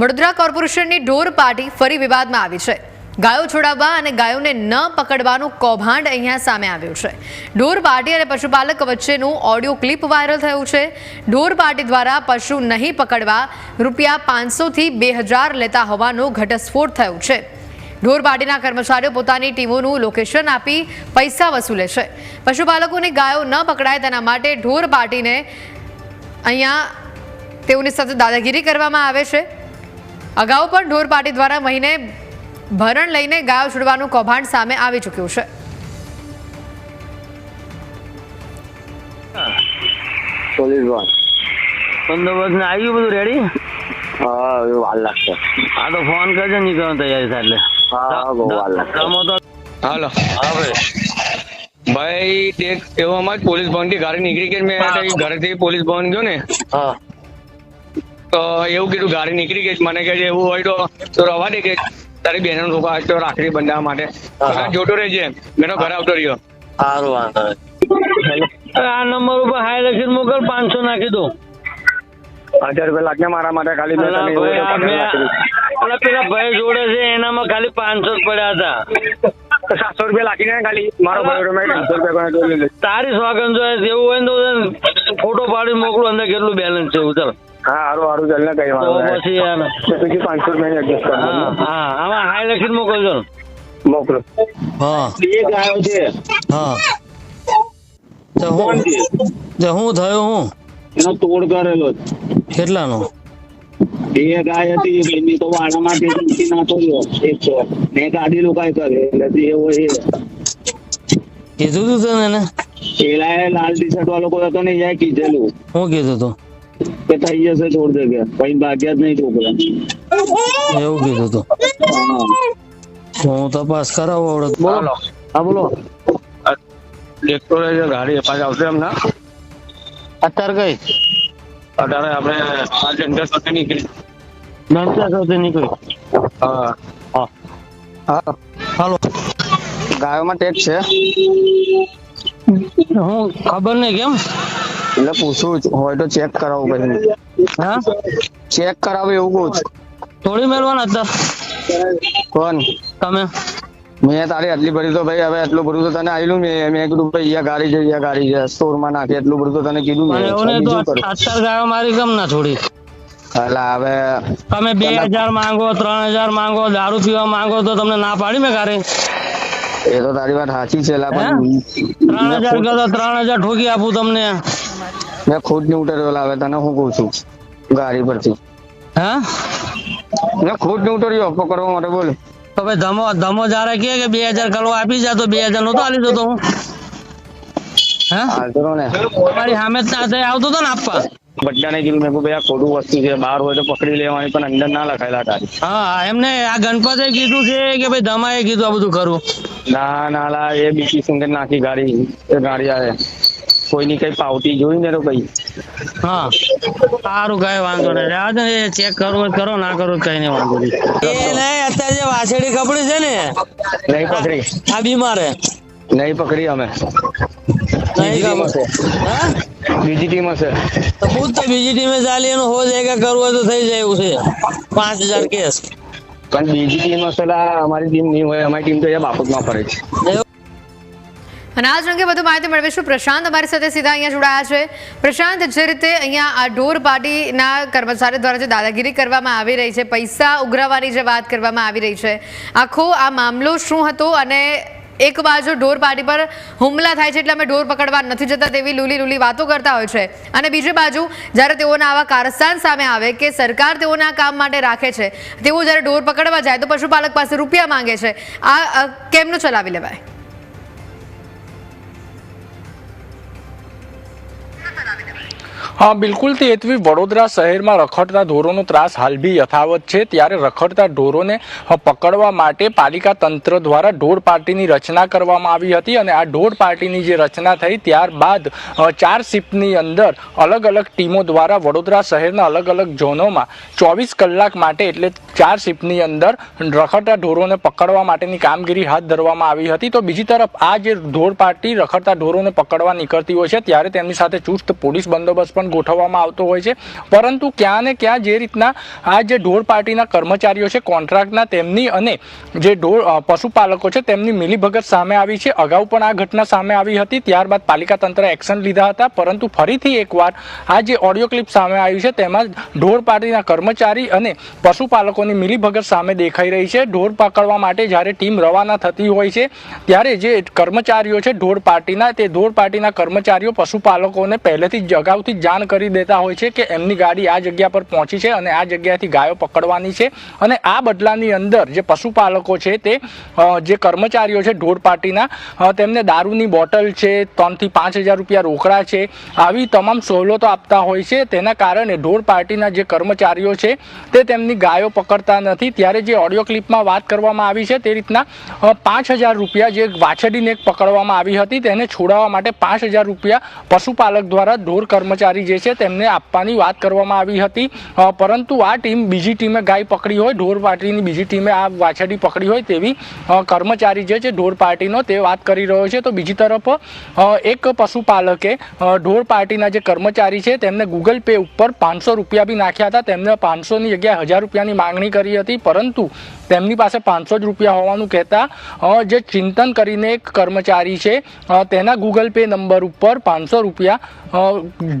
વડોદરા કોર્પોરેશનની ઢોર પાર્ટી ફરી વિવાદમાં આવી છે. ગાયો છોડાવવા અને ગાયોને ન પકડવાનું કૌભાંડ અહીંયા સામે આવ્યું છે. ઢોર પાર્ટી અને પશુપાલક વચ્ચેનું ઓડિયો ક્લિપ વાયરલ થયું છે. ઢોર પાર્ટી દ્વારા પશુ નહીં પકડવા રૂપિયા પાંચસોથી બે હજાર લેતા હોવાનો ઘટસ્ફોટ થયો છે. ઢોર પાર્ટીના કર્મચારીઓ પોતાની ટીમોનું લોકેશન આપી પૈસા વસૂલે છે. પશુપાલકોની ગાયો ન પકડાય તેના માટે ઢોર પાર્ટીને અહીંયા તેઓની સાથે દાદાગીરી કરવામાં આવે છે. અગાઉ પણ ઢોર પાર્ટી દ્વારા મહિને ભરણ લઈને ગાયો છોડવાનું કૌભાંડ સામે આવી ચૂક્યું છે. પોલીસ બોન બંદોબસ્ત ને આવી બધું રેડી હા વાર લાગશે. હા તો ફોન કરજો નીકળવાની તૈયારી થાય એટલે. હા બહુ વાર લાગશે. હાલો. હા ભાઈ. ભાઈ એક એવામાં જ પોલીસ ભવનથી ગાડી નીકળી ગઈ મેં ઘરેથી પોલીસ ભવન ગયો ને? હા. તો એવું કીધું ગાડી નીકળી ગઈ. મને કે એવું હોય તો તો રવા દે કે તારી બેન લોકો આજ તો રાખડી બંધાવવા માટે. જોતો રહેજે મેનો તો ઘરે આવતો રહ્યો. સારું વાંધો આ નંબર ઉપર હાઈ લખી મોકલ પાંચસો નાખી દો હજાર રૂપિયા લાગને મારા માટે ખાલી પેલા ભાઈ જોડે છે એનામાં ખાલી પાંચસો પડ્યા હતા. સાતસો રૂપિયા લાગીને ખાલી? મારો રૂપિયા. તારી સ્વાગત એવું હોય ને તો ફોટો પાડી મોકલું અંદર કેટલું બેલેન્સ છે એવું ચાલ. હા હારું હારું ચાલ ને કઈ તો વાંધો. પછી પાંચસો રૂપિયા એડજસ્ટ કરી હા આમાં હાઈ લખીને મોકલજો મોકલો. હા. બે ગાયો છે. હા. તો હું તો હું થયો હું? એનો તોડ કરેલો કેટલાનો? બે ગાય હતી એની તો વાડામાંથી ઊંચી નાખો છો એકસો ને ગાડી લોકાય કરે એટલે એવો હોય એ કીધું તું તને એને? પેલા લાલ ટી શર્ટ વાળો કોઈ હતો ને એ કીધેલું. હું કીધું તું? કે થઈ જશે છોડ દે કે પછી ભાગ્યા જ નહીં છોકરા એવું કીધું તો. હું તપાસ કરાવો આવડે બોલો। હા બોલો। ટ્રેક્ટરે જે ગાડી પાછ આવશે એમના? અત્યારે કઈ? અત્યારે આપણે પાંચ ઘંટા સાથે નીકળી. ઘંટા સાથે નીકળી? હા. હા. હાલો. ગાયોમાં ટેક્સ છે. હું ખબર નહીં કેમ? એટલે પૂછું છું હોય તો ચેક કરાવું પછી. હા? ચેક કરાવે એવું કહું છું. થોડી મેળવાના હતા કોણ? તમે? મેં તારી આટલી ભરી તો ભાઈ હવે એટલું બધું તો તને આવેલું મેં. મેં કીધું ભાઈ અહીંયા ગાડી છે અહીંયા ગાડી છે. સ્ટોરમાં નાખી એટલું બધું તો તને કીધું મેં. એવું તો અત્યારે ગાયો મારી કેમ ના છોડી. એટલે હવે તમે બે હજાર માંગો ત્રણ હજાર માંગો દારૂ પીવા માંગો તો તમને ના પાડી મેં ગાડી એ તો તારી વાત સાચી છે ત્રણ હજાર ત્રણ હજાર ઠોકી આપું તમને. મેં ખુદની લાવે તને હું કહું છું? ગાડી પરથી. હા? મેં ખુદની ઉતર્યો પકડવા માટે બોલ. તો ભાઈ ધમો ધમો જારે કે કે બે હજાર કલો આપી જા તો બે હજાર નતો આલી દો તો હું. હે? તમારી સામે આવતો તો ને આપવા. બધાને કીધું મેં ભાઈ આ ખોટું વસ્તુ છે બહાર હોય તો પકડી લેવાની પણ અંદર ના લખાયેલા તારી હા એમને આ ગણપતે કીધું છે કે ભાઈ ધમાએ કીધું આ બધું કરવું ના ના લા એ બીજી સુંદર નાખી ગાડી એ ગાડી આવે. કોઈની કઈ પાવતી જોઈ ને તો કઈ. હા સારું કઈ વાંધો નહીં. આ ને ચેક કરો કરો ના કરો કઈ નહીં વાંધો નહીં. એ નહીં અત્યારે જે વાછડી કપડી છે ને નહીં પકડી. આ બીમાર. હે નહીં પકડી અમે. નહીં હા? બીજી ટીમ હશે. તો ખુદ તો બીજી ટીમે ચાલી એનું હો જાય કે કરવું હોય તો થઈ જાય એવું છે. પાંચ હજાર કેસ. પણ બીજી ટીમ હશે અમારી ટીમ નહીં હોય અમારી ટીમ તો અહીંયા બાપતમાં ફરે છે. અને આ જ અંગે વધુ માહિતી મેળવીશું. પ્રશાંત અમારી સાથે સીધા અહીંયા જોડાયા છે. પ્રશાંત જે રીતે અહીંયા આ ઢોર પાર્ટીના કર્મચારી દ્વારા જે દાદાગીરી કરવામાં આવી રહી છે પૈસા ઉઘરાવવાની જે વાત કરવામાં આવી રહી છે આખો આ મામલો શું હતો અને એક બાજુ ઢોર પાર્ટી પર હુમલા થાય છે એટલે અમે ઢોર પકડવા નથી જતા તેવી લૂલી લૂલી વાતો કરતા હોય છે. અને બીજી બાજુ, જ્યારે તેઓના આવા કારસ્તાન સામે આવે કે સરકાર તેઓના કામ માટે રાખે છે, તેઓ જ્યારે ઢોર પકડવા જાય તો પશુપાલક પાસે રૂપિયા માંગે છે. આ કેમનું ચલાવી લેવાય? હા, બિલકુલ તે હેતવી વડોદરા શહેરમાં રખડતા ઢોરોનો ત્રાસ હાલ બી યથાવત છે. ત્યારે રખડતા ઢોરોને પકડવા માટે પાલિકા તંત્ર દ્વારા ઢોર પાર્ટીની રચના કરવામાં આવી હતી અને આ ઢોર પાર્ટીની જે રચના થઈ ત્યારબાદ ચાર શિફ્ટની અંદર અલગ અલગ ટીમો દ્વારા વડોદરા શહેરના અલગ અલગ ઝોનોમાં ચોવીસ કલાક માટે એટલે ચાર શિફ્ટની અંદર રખડતા ઢોરોને પકડવા માટેની કામગીરી હાથ ધરવામાં આવી હતી. તો બીજી તરફ આ જે ઢોર પાર્ટી રખડતા ઢોરોને પકડવા નીકળતી હોય છે, ત્યારે તેમની સાથે ચુસ્ત પોલીસ બંદોબસ્ત પણ બંધ ગોઠવવામાં આવતો હોય છે. પરંતુ ક્યાં ને ક્યાં જે રીતના આ જે ઢોર પાર્ટીના કર્મચારીઓ છે, કોન્ટ્રાક્ટના તેમની અને જે ઢોર પશુપાલકો છે, તેમની મિલીભગત સામે આવી છે. અગાઉ પણ આ ઘટના સામે આવી હતી. ત્યારબાદ પાલિકા તંત્ર એક્શન લીધા હતા. પરંતુ ફરીથી એકવાર આ જે ઓડિયો ક્લિપ સામે આવી છે, તેમાં ઢોર પાર્ટીના કર્મચારી અને પશુપાલકોની મિલીભગત સામે દેખાઈ રહી છે. ઢોર પકડવા માટે જ્યારે ટીમ રવાના થતી હોય છે, ત્યારે જે કર્મચારીઓ છે, ઢોર પાર્ટીના, તે ઢોર પાર્ટીના કર્મચારીઓ, પશુપાલકોને પહેલેથી જ, અગાઉથી જ જાણ કરી દેતા હોય છે કે એમની ગાડી આ જગ્યા પર પહોંચી છે અને આ જગ્યાથી ગાયો પકડવાની છે. અને આ બદલાની અંદર જે પશુપાલકો છે તે જે કર્મચારીઓ છે ઢોર પાર્ટીના તેમને દારૂની બોટલ છે, ત્રણથી પાંચ હજાર રૂપિયા રોકડા છે, આવી તમામ સવલતો આપતા હોય છે. તેના કારણે ઢોર પાર્ટીના જે કર્મચારીઓ છે તે તેમની ગાયો પકડતા નથી. ત્યારે જે ઓડિયો ક્લિપમાં વાત કરવામાં આવી છે તે રીતના પાંચ હજાર રૂપિયા જે વાછડીને પકડવામાં આવી હતી તેને છોડાવવા માટે પાંચ હજાર રૂપિયા પશુપાલક દ્વારા ઢોર કર્મચારી જે છે તેમને આપવાની વાત કરવામાં આવી હતી. પરંતુ આ ટીમ બીજી ટીમે ગાય પકડી હોય, ઢોર પાર્ટીની બીજી ટીમે આ વાછડી પકડી હોય તેવી કર્મચારી જે છે ઢોર પાર્ટીનો તે વાત કરી રહ્યો છે. તો બીજી તરફ એક પશુપાલકે ઢોર પાર્ટીના જે કર્મચારી છે તેમને ગૂગલ પે ઉપર પાંચસો રૂપિયા બી નાખ્યા હતા. તેમને પાંચસોની જગ્યાએ હજાર રૂપિયાની માંગણી કરી હતી, પરંતુ તેમની પાસે પાંચસો જ રૂપિયા હોવાનું કહેતા જે ચિંતન કરીને એક કર્મચારી છે તેના ગૂગલ પે નંબર ઉપર પાંચસો રૂપિયા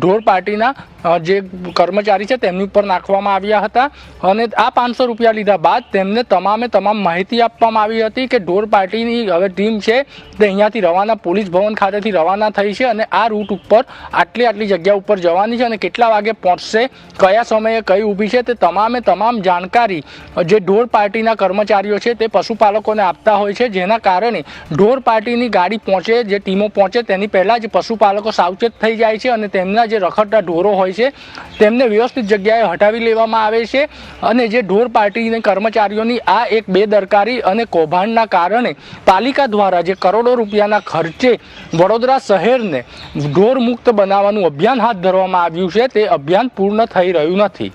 ઢોર પાર્ટીના અ, જે કર્મચારી છે તેમની ઉપર નાખવામાં આવ્યા હતા અને આ પાંચસો રૂપિયા લીધા બાદ તેમને તમામે તમામ માહિતી આપવામાં આવી હતી કે ઢોર પાર્ટીની હવે ટીમ છે તે અહીંયાથી રવાના, પોલીસ ભવન ખાતેથી રવાના થઈ છે અને આ રૂટ ઉપર આટલી આટલી જગ્યા ઉપર જવાની છે અને કેટલા વાગે પહોંચશે, કયા સમયે કઈ ઊભી છે તે તમામે તમામ જાણકારી જે ઢોર પાર્ટીના કર્મચારીઓ છે તે પશુપાલકોને આપતા હોય છે, જેના કારણે ઢોર પાર્ટીની ગાડી પહોંચે, જે ટીમો પહોંચે તેની પહેલાં જ પશુપાલકો સાવચેત થઈ જાય છે અને તેમના જે રખડતા ઢોરો હોય છે. તેમને વ્યવસ્થિત જગ્યાએ હટાવી લેવામાં આવે છે અને જે ઢોર પાર્ટીના કર્મચારીઓની આ એક બેદરકારી અને કૌભાંડના કારણે પાલિકા દ્વારા જે કરોડો રૂપિયાના ખર્ચે વડોદરા શહેરને ઢોર મુક્ત બનાવવાનું અભિયાન હાથ ધરવામાં આવ્યું છે, તે અભિયાન પૂર્ણ થઈ રહ્યું નથી.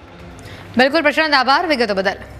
બિલકુલ, પ્રશાંત, આભાર, વિગતો બદલ.